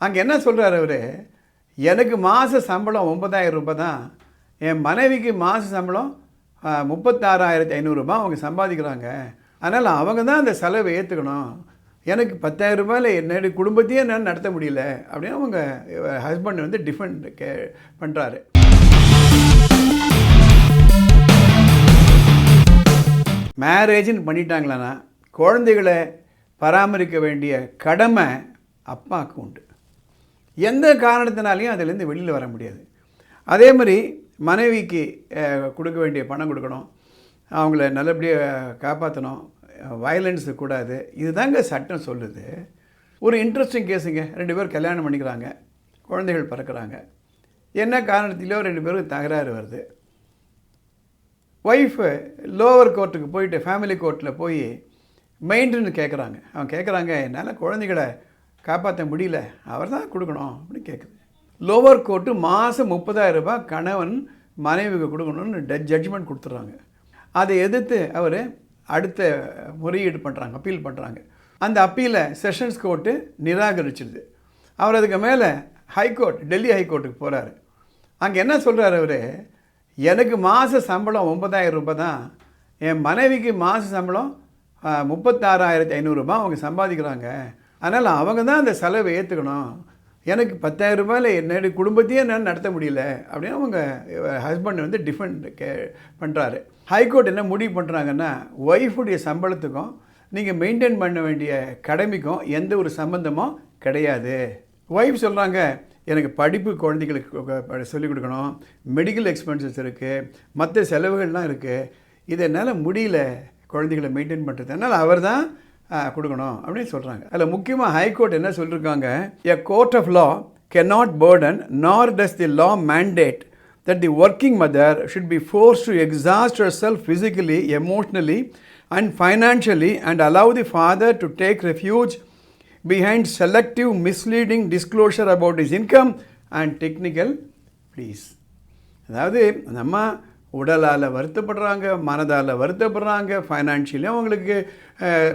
அங்கே என்ன சொல்கிறார் அவர்? எனக்கு மாத சம்பளம் ஒன்பதாயிரம் ரூபாய் தான். என் மனைவிக்கு மாத சம்பளம் முப்பத்தாறாயிரத்தி ஐநூறுரூபா அவங்க சம்பாதிக்கிறாங்க. அதனால் அவங்க தான் அந்த செலவை ஏற்றுக்கணும் எனக்கு பத்தாயிரம் ரூபாயில் என்னுடைய குடும்பத்தையே என்னால் நடத்த முடியல அப்படின்னு அவங்க ஹஸ்பண்ட் வந்து டிஃபெண்ட் கே பண்ணுறாரு மேரேஜ்னு பண்ணிட்டாங்களான்னா குழந்தைகளை பராமரிக்க வேண்டிய கடமை அப்பாவுக்கு உண்டு. எந்த காரணத்தினாலையும் அதிலேருந்து வெளியில் வர முடியாது. அதே மாதிரி மனைவிக்கு கொடுக்க வேண்டிய பணம் கொடுக்கணும். அவங்கள நல்லபடியாக காப்பாற்றணும் வயலன்ஸு கூடாது. இதுதாங்க சட்டம் சொல்லுது. ஒரு இன்ட்ரெஸ்டிங் கேஸுங்க. ரெண்டு பேர் கல்யாணம் பண்ணிக்கிறாங்க. குழந்தைகள் பிறக்கிறாங்க. என்ன காரணத்திலோ ரெண்டு பேரும் தகராறு வருது. ஒய்ஃபு லோவர் கோர்ட்டுக்கு போயிட்டு ஃபேமிலி கோர்ட்டில் போய் மெயின்டெனு கேட்குறாங்க அவன் கேட்குறாங்க என்னால் குழந்தைகளை காப்பாற்ற முடியல. அவர் தான் கொடுக்கணும் அப்படின்னு கேட்குது லோவர் கோர்ட்டு மாதம் முப்பதாயிரம் ரூபாய் கணவன் மனைவிக்கு கொடுக்கணும்னு ஜட்ஜ்மெண்ட் கொடுத்துட்றாங்க. அதை எதிர்த்து அவர் அடுத்த முறையீடு பண்ணுறாங்க அப்பீல் பண்ணுறாங்க அந்த அப்பீலை செஷன்ஸ் கோர்ட்டு நிராகரிச்சிடுது அவர் அதுக்கு மேலே ஹைகோர்ட் டெல்லி ஹைகோர்ட்டுக்கு போகிறாரு அங்கே என்ன சொல்கிறார் அவர்? எனக்கு மாத சம்பளம் ஒன்பதாயிரம் ரூபாய் தான். என் மனைவிக்கு மாத சம்பளம் முப்பத்தாறாயிரத்தி ஐநூறுரூபா அவங்க சம்பாதிக்கிறாங்க. அதனால் அவங்க தான் அந்த செலவை ஏற்றுக்கணும் எனக்கு பத்தாயிரம் ரூபாயில் என்னுடைய குடும்பத்தையே என்னால் நடத்த முடியல அப்படின்னு அவங்க ஹஸ்பண்ட் வந்து டிஃபெண்ட் கே பண்ணுறாரு ஹைகோர்ட் என்ன முடிவு பண்ணுறாங்கன்னா ஒய்ஃபுடைய சம்பளத்துக்கும் நீங்கள் மெயின்டைன் பண்ண வேண்டிய கடமைக்கும் எந்த ஒரு சம்பந்தமும் கிடையாது. ஒய்ஃப் சொல்கிறாங்க எனக்கு படிப்பு குழந்தைகளுக்கு சொல்லிக் கொடுக்கணும். மெடிக்கல் எக்ஸ்பென்சஸ் இருக்குது மற்ற செலவுகள்லாம் இருக்குது இது என்னால் முடியல குழந்தைகளை மெயின்டைன் பண்ணுறது அதனால் அவர் தான் கொடுக்கணும் அப்படின்னு சொல்கிறாங்க அதில் முக்கியமாக ஹைகோர்ட் என்ன சொல்லியிருக்காங்க a court of law cannot burden nor does the law mandate that the working mother should be forced to exhaust herself physically, emotionally, and financially and allow the father to take refuge behind selective misleading disclosure about his income and technical pleas. அதாவது நம்ம உடலால் வருத்தப்படுறாங்க மனதால் வருத்தப்படுறாங்க ஃபைனான்ஷியலும் அவங்களுக்கு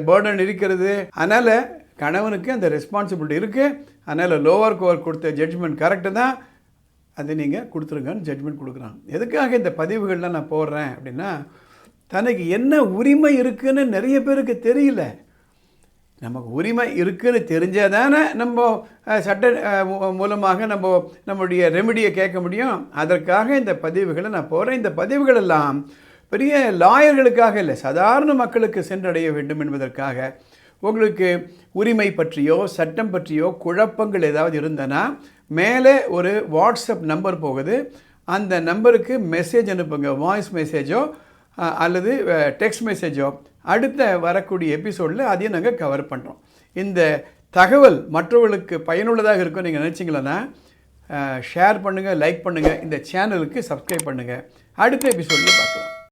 burden இருக்கிறது. அதனால் கணவனுக்கு அந்த ரெஸ்பான்சிபிலிட்டி இருக்குது அதனால் லோவர் கோர் கொடுத்த ஜட்ஜ்மெண்ட் கரெக்டு தான். அதை நீங்கள் கொடுத்துருங்கன்னு ஜட்ஜ்மெண்ட் கொடுக்குறான் எதுக்காக இந்த பதிவுகள்லாம் நான் போடுறேன் அப்படின்னா தனக்கு என்ன உரிமை இருக்குன்னு நிறைய பேருக்கு தெரியல. நமக்கு உரிமை இருக்குன்னு தெரிஞ்சால் தானே நம்ம சட்ட மூ- மூலமாக நம்ம நம்முடைய ரெமிடியை கேட்க முடியும். அதற்காக இந்த பதிவுகளை நான் போகிறேன் இந்த பதிவுகள் எல்லாம் பெரிய லாயர்களுக்காக இல்லை சாதாரண மக்களுக்கு சென்றடைய வேண்டும் என்பதற்காக. உங்களுக்கு உரிமை பற்றியோ சட்டம் பற்றியோ குழப்பங்கள் ஏதாவது இருந்தனா மேலே ஒரு வாட்ஸ்அப் நம்பர் போகுது. அந்த நம்பருக்கு மெசேஜ் அனுப்புங்க. வாய்ஸ் மெசேஜோ அல்லது டெக்ஸ்ட் மெசேஜோ அடுத்த வரக்கூடிய எபிசோடில் அதையும் நாங்கள் கவர் பண்ணுறோம் இந்த தகவல் மற்றவர்களுக்கு பயனுள்ளதாக இருக்கும் நீங்கள் நினச்சிங்களன்னா ஷேர் பண்ணுங்கள் லைக் பண்ணுங்கள் இந்த சேனலுக்கு சப்ஸ்கிரைப் பண்ணுங்கள் அடுத்த எபிசோடில் பார்க்கலாம்.